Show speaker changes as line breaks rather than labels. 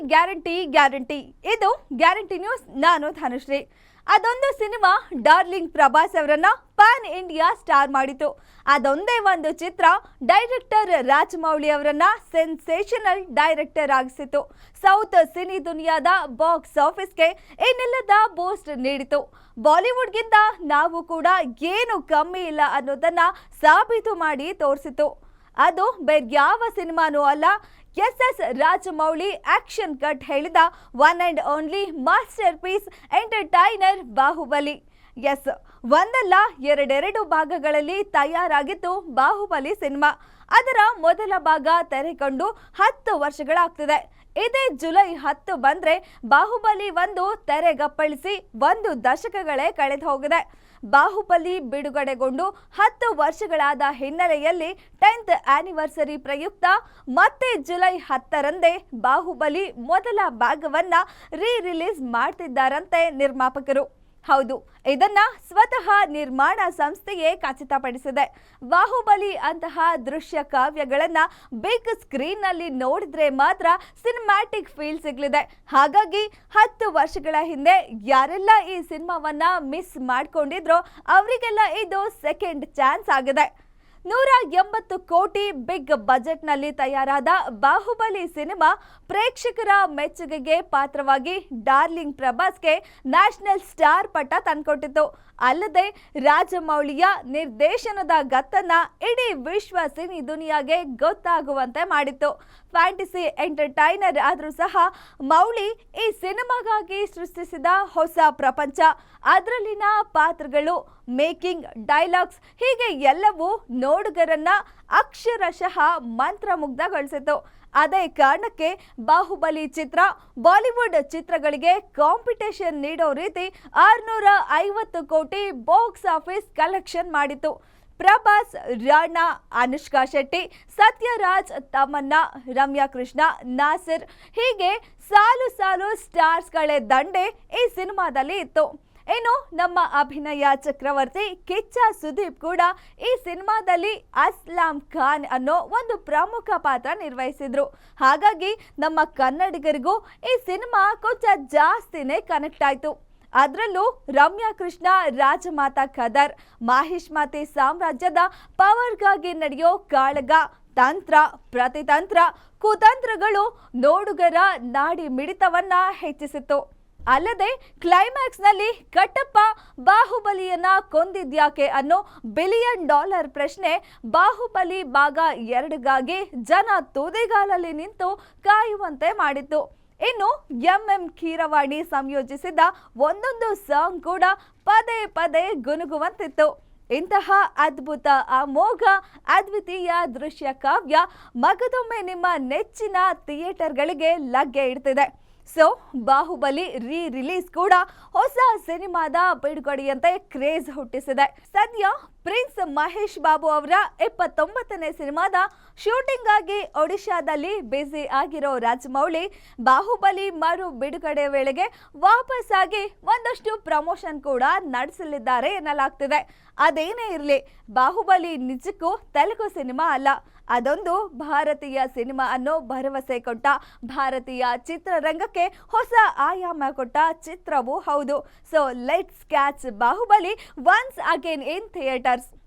Guarantee guarantee. ಇದು guarantee news. ನಾನು ಧನುಶ್ರೀ. ಅದೊಂದು ಸಿನಿಮಾ. ಡಾರ್ಲಿಂಗ್ ಪ್ರಭಾಸ್ ಅವರನ್ನ ಪ್ಯಾನ್ ಇಂಡಿಯಾ ಸ್ಟಾರ್ ಮಾಡಿತು. ಅದೊಂದೇ ಒಂದು ಚಿತ್ರ. ಡೈರೆಕ್ಟರ್ ರಾಜಮೌಳಿ ಅವರನ್ನ ಸೆನ್ಸೇಷನಲ್ ಡೈರೆಕ್ಟರ್ ಆಗಿಸಿತು. ಸೌತ್ ಸಿನಿ ದುನಿಯಾದ ಬಾಕ್ಸ್ ಆಫೀಸ್ಗೆ ಏನಿಲ್ಲದ ಬೂಸ್ಟ್ ನೀಡಿತು. ಬಾಲಿವುಡ್ಗಿಂತ ನಾವು ಕೂಡ ಏನು ಕಮ್ಮಿ ಇಲ್ಲ ಅನ್ನೋದನ್ನ ಸಾಬೀತು ಮಾಡಿ ತೋರಿಸಿತು. ಅದು ಬೇರ್ಯಾವ ಸಿನಿಮಾನೂ ಅಲ್ಲ. S S Rajamouli action cut ಹೇಳಿದ one and only master piece entertainer Baahubali. Yes, ಒಂದಲ್ಲ ಎರಡೆರಡು ಭಾಗಗಳಲ್ಲಿ ತಯಾರಾಗಿತ್ತು ಬಾಹುಬಲಿ ಸಿನಿಮಾ. ಅದರ ಮೊದಲ ಭಾಗ ತೆರೆಕೊಂಡು ಹತ್ತು ವರ್ಷಗಳಾಗ್ತಿದೆ. ಇದೇ ಜುಲೈ ಹತ್ತು ಬಂದ್ರೆ ಬಾಹುಬಲಿ ಒಂದು ತೆರೆಗಪ್ಪಳಿಸಿ ಒಂದು ದಶಕಗಳೇ ಕಳೆದು ಹೋಗಿದೆ. ಬಾಹುಬಲಿ ಬಿಡುಗಡೆಗೊಂಡು ಹತ್ತು ವರ್ಷಗಳಾದ ಹಿನ್ನೆಲೆಯಲ್ಲಿ ಟೆಂತ್ ಆನಿವರ್ಸರಿ ಪ್ರಯುಕ್ತ ಮತ್ತೆ ಜುಲೈ ಹತ್ತರಂದೇ ಬಾಹುಬಲಿ ಮೊದಲ ಭಾಗವನ್ನ ರೀ ರಿಲೀಸ್ ಮಾಡ್ತಿದ್ದಾರಂತೆ ನಿರ್ಮಾಪಕರು. ಹೌದು, ಇದನ್ನ ಸ್ವತಃ ನಿರ್ಮಾಣ ಸಂಸ್ಥೆಯೇ ಖಚಿತಪಡಿಸಿದೆ. ಬಾಹುಬಲಿ ಅಂತಹ ದೃಶ್ಯ ಕಾವ್ಯಗಳನ್ನ ಬಿಗ್ ಸ್ಕ್ರೀನ್ನಲ್ಲಿ ನೋಡಿದ್ರೆ ಮಾತ್ರ ಸಿನಿಮ್ಯಾಟಿಕ್ ಫೀಲ್ ಸಿಗ್ಲಿದೆ. ಹಾಗಾಗಿ ಹತ್ತು ವರ್ಷಗಳ ಹಿಂದೆ ಯಾರೆಲ್ಲ ಈ ಸಿನಿಮಾವನ್ನ ಮಿಸ್ ಮಾಡ್ಕೊಂಡಿದ್ರೋ, ಅವರಿಗೆಲ್ಲ ಇದು ಸೆಕೆಂಡ್ ಚಾನ್ಸ್ ಆಗಿದೆ. ನೂರ ಎಂಬತ್ತು ಕೋಟಿ ಬಿಗ್ ಬಜೆಟ್ನಲ್ಲಿ ತಯಾರಾದ ಬಾಹುಬಲಿ ಸಿನಿಮಾ ಪ್ರೇಕ್ಷಕರ ಮೆಚ್ಚುಗೆಗೆ ಪಾತ್ರವಾಗಿ ಡಾರ್ಲಿಂಗ್ ಪ್ರಭಾಸ್ಗೆ ನ್ಯಾಷನಲ್ ಸ್ಟಾರ್ ಪಟ್ಟ ತಂದ್ಕೊಟ್ಟಿತ್ತು ಅಲ್ಲದೆ ರಾಜಮೌಳಿಯ ನಿರ್ದೇಶನದ ಗತ್ತನ್ನ ಇಡೀ ವಿಶ್ವ ಸಿನಿ ದುನಿಯಾಗೆ ಗೊತ್ತಾಗುವಂತೆ ಮಾಡಿತ್ತು. ಫ್ಯಾಂಟಸಿ ಎಂಟರ್ಟೈನರ್ ಆದರೂ ಸಹ ಮೌಳಿ ಈ ಸಿನಿಮಾಗಾಗಿ ಸೃಷ್ಟಿಸಿದ ಹೊಸ ಪ್ರಪಂಚ. ಅದರಲ್ಲಿನ ಪಾತ್ರಗಳು, ಮೇಕಿಂಗ್, ಡೈಲಾಗ್ಸ್, ಹೀಗೆ ಎಲ್ಲವೂ ನೋಡುಗರನ್ನ ಅಕ್ಷರಶಃ ಮಂತ್ರಮುಗ್ಧಗೊಳಿಸಿತು. ಅದೇ ಕಾರಣಕ್ಕೆ ಬಾಹುಬಲಿ ಚಿತ್ರ, ಬಾಲಿವುಡ್ ಚಿತ್ರಗಳಿಗೆ ಕಾಂಪಿಟೇಷನ್ ನೀಡೋ ರೀತಿ ಆರುನೂರ ಐವತ್ತು ಕೋಟಿ ಬಾಕ್ಸ್ ಆಫೀಸ್ ಕಲೆಕ್ಷನ್ ಮಾಡಿತು. ಪ್ರಭಾಸ್, ರಾಣಾ, ಅನುಷ್ಕಾ ಶೆಟ್ಟಿ, ಸತ್ಯರಾಜ್ ತಮನ್ನಾ ರಮ್ಯಾ ಕೃಷ್ಣ, ನಾಸಿರ್ ಹೀಗೆ ಸಾಲು ಸಾಲು ಸ್ಟಾರ್ಸ್ಗಳೇ ದಂಡೆ ಈ ಸಿನಿಮಾದಲ್ಲಿ ಇತ್ತು. ಇನ್ನು ನಮ್ಮ ಅಭಿನಯ ಚಕ್ರವರ್ತಿ ಕಿಚ್ಚ ಸುದೀಪ್ ಕೂಡ ಈ ಸಿನಿಮಾದಲ್ಲಿ ಅಸ್ಲಾಂ ಖಾನ್ ಅನ್ನೋ ಒಂದು ಪ್ರಮುಖ ಪಾತ್ರ ನಿರ್ವಹಿಸಿದ್ರು. ಹಾಗಾಗಿ ನಮ್ಮ ಕನ್ನಡಿಗರಿಗೂ ಈ ಸಿನಿಮಾ ಕೊಂಚ ಜಾಸ್ತಿನೇ ಕನೆಕ್ಟ್ ಆಯ್ತು. ಅದರಲ್ಲೂ ರಮ್ಯಾ ಕೃಷ್ಣ, ರಾಜಮಾತಾ ಖದರ್ ಮಾಹಿಷ್ ಮಾತೆ ಸಾಮ್ರಾಜ್ಯದ ಪವರ್ಗಾಗಿ ನಡೆಯೋ ಕಾಳಗ ತಂತ್ರ, ಪ್ರತಿತಂತ್ರ, ಕುತಂತ್ರಗಳು ನೋಡುಗರ ನಾಡಿ ಮಿಡಿತವನ್ನ ಹೆಚ್ಚಿಸಿತು ಅಲ್ಲದೆ ಕ್ಲೈಮ್ಯಾಕ್ಸ್ನಲ್ಲಿ ಕಟ್ಟಪ್ಪ ಬಾಹುಬಲಿಯನ್ನ ಕೊಂದಿದ್ಯಾಕೆ ಅನ್ನೋ ಬಿಲಿಯನ್ ಡಾಲರ್ ಪ್ರಶ್ನೆ ಬಾಹುಬಲಿ ಭಾಗ ಎರಡಿಗಾಗಿ ಜನ ತುದಿಗಾಲಲ್ಲಿ ನಿಂತು ಕಾಯುವಂತೆ ಮಾಡಿತ್ತು. ಇನ್ನು ಎಂ ಎಂ ಕೀರವಾಣಿ ಸಂಯೋಜಿಸಿದ ಒಂದೊಂದು ಸಾಂಗ್ ಕೂಡ ಪದೇ ಪದೇ ಗುನುಗುವಂತಿತ್ತು. ಇಂತಹ ಅದ್ಭುತ, ಅಮೋಘ, ಅದ್ವಿತೀಯ ದೃಶ್ಯ ಕಾವ್ಯ ಮಗದೊಮ್ಮೆ ನಿಮ್ಮ ನೆಚ್ಚಿನ ಥಿಯೇಟರ್ಗಳಿಗೆ ಲಗ್ಗೆ ಇಡ್ತಿದೆ. ಸೊ, ಬಾಹುಬಲಿ ರೀ ರಿಲೀಸ್ ಕೂಡ ಹೊಸ ಸಿನಿಮಾದ ಬಿಡುಗಡೆಯಂತೆ ಕ್ರೇಜ್ ಹುಟ್ಟಿಸಿದೆ. ಸದ್ಯ ಪ್ರಿನ್ಸ್ ಮಹೇಶ್ ಬಾಬು ಅವರ ಇಪ್ಪತ್ತೊಂಬತ್ತನೇ ಸಿನಿಮಾದ ಶೂಟಿಂಗ್ ಆಗಿ ಒಡಿಶಾದಲ್ಲಿ ಬ್ಯುಸಿ ಆಗಿರೋ ರಾಜಮೌಳಿ ಬಾಹುಬಲಿ ಮರು ಬಿಡುಗಡೆ ವೇಳೆಗೆ ವಾಪಸ್ ಆಗಿ ಒಂದಷ್ಟು ಪ್ರಮೋಷನ್ ಕೂಡ ನಡೆಸಲಿದ್ದಾರೆ ಎನ್ನಲಾಗ್ತಿದೆ. ಅದೇನೇ ಇರಲಿ, ಬಾಹುಬಲಿ ನಿಜಕ್ಕೂ ತೆಲುಗು ಸಿನಿಮಾ ಅಲ್ಲ. ಅದೊಂದು ಭಾರತೀಯ ಸಿನಿಮಾ ಅನ್ನೋ ಭರವಸೆ ಕೊಟ್ಟ ಭಾರತೀಯ ಚಿತ್ರರಂಗಕ್ಕೆ ಹೊಸ ಆಯಾಮ ಕೊಟ್ಟ ಚಿತ್ರವೂ ಹೌದು. So let's catch Baahubali once again in theatres